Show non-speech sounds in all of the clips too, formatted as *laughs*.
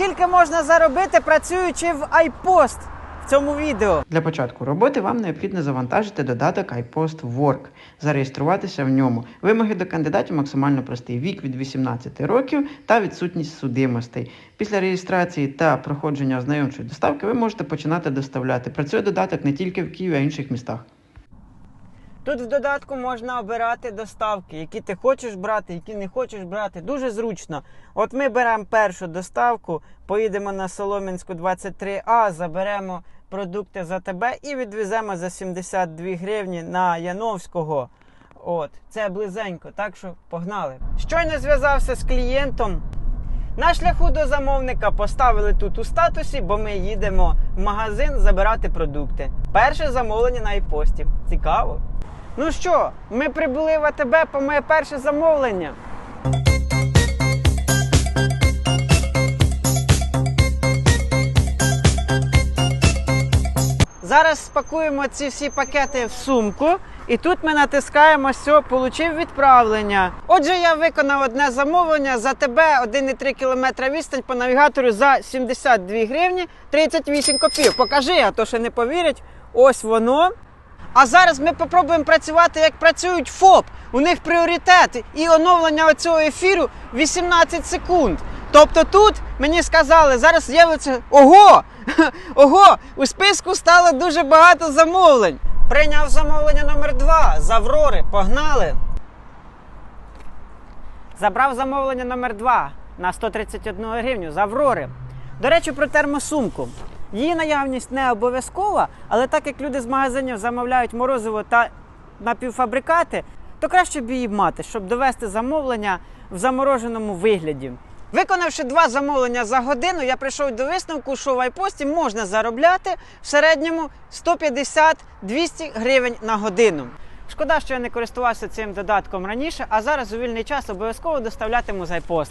Скільки можна заробити, працюючи в iPost в цьому відео? Для початку роботи вам необхідно завантажити додаток iPost Work, зареєструватися в ньому. Вимоги до кандидатів максимально прості: вік від 18 років та відсутність судимостей. Після реєстрації та проходження ознайомчої доставки ви можете починати доставляти. Працює додаток не тільки в Києві, а й інших містах. Тут в додатку можна обирати доставки, які ти хочеш брати, які не хочеш брати. Дуже зручно. От ми беремо першу доставку, поїдемо на Солом'янську 23А, заберемо продукти за тебе і відвеземо за 72 гривні на Яновського. От, це близенько, так що погнали. Щойно зв'язався з клієнтом. На шляху до замовника поставили тут у статусі, бо ми їдемо в магазин забирати продукти. Перше замовлення на iPosті. Цікаво. Ну що, ми прибули в АТБ по моє перше замовлення. Зараз спакуємо ці всі пакети в сумку, і тут ми натискаємо все, получив відправлення. Отже, я виконав одне замовлення за тебе 1,3 км відстань по навігатору за 72 гривні 38 копійок. Покажи, а то ще не повірять. Ось воно. А зараз ми попробуємо працювати, як працюють ФОП. У них пріоритет і оновлення цього ефіру 18 секунд. Тобто тут мені сказали, зараз з'явиться ого! *laughs* Ого! У списку стало дуже багато замовлень. Прийняв замовлення номер 2 з Аврори. Погнали! Забрав замовлення номер 2 на 131 гривню з Аврори. До речі, про термосумку. Її наявність не обов'язкова, але так як люди з магазинів замовляють морозиво та напівфабрикати, то краще б її мати, щоб довести замовлення в замороженому вигляді. Виконавши два замовлення за годину, я прийшов до висновку, що в айпості можна заробляти в середньому 150-200 гривень на годину. Шкода, що я не користувався цим додатком раніше, а зараз у вільний час обов'язково доставлятиму з iPost.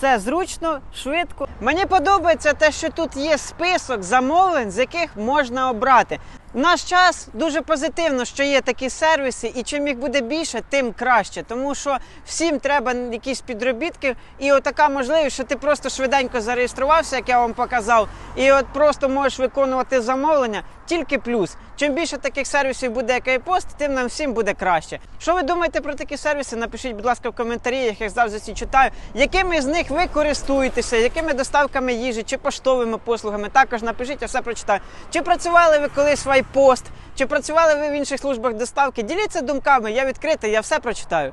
Це зручно, швидко. Мені подобається те, що тут є список замовлень, з яких можна обрати. В наш час дуже позитивно, що є такі сервіси, і чим їх буде більше, тим краще. Тому що всім треба якісь підробітки, і отака можливість, що ти просто швиденько зареєструвався, як я вам показав, і от просто можеш виконувати замовлення. Тільки плюс. Чим більше таких сервісів буде, як iPost, тим нам всім буде краще. Що ви думаєте про такі сервіси? Напишіть, будь ласка, в коментарі, я завжди всі читаю. Якими з них ви користуєтеся, якими доставками їжі чи поштовими послугами? Також напишіть, я все прочитаю. Чи працювали ви колись в iPost, чи працювали ви в інших службах доставки? Діліться думками, я відкритий, я все прочитаю.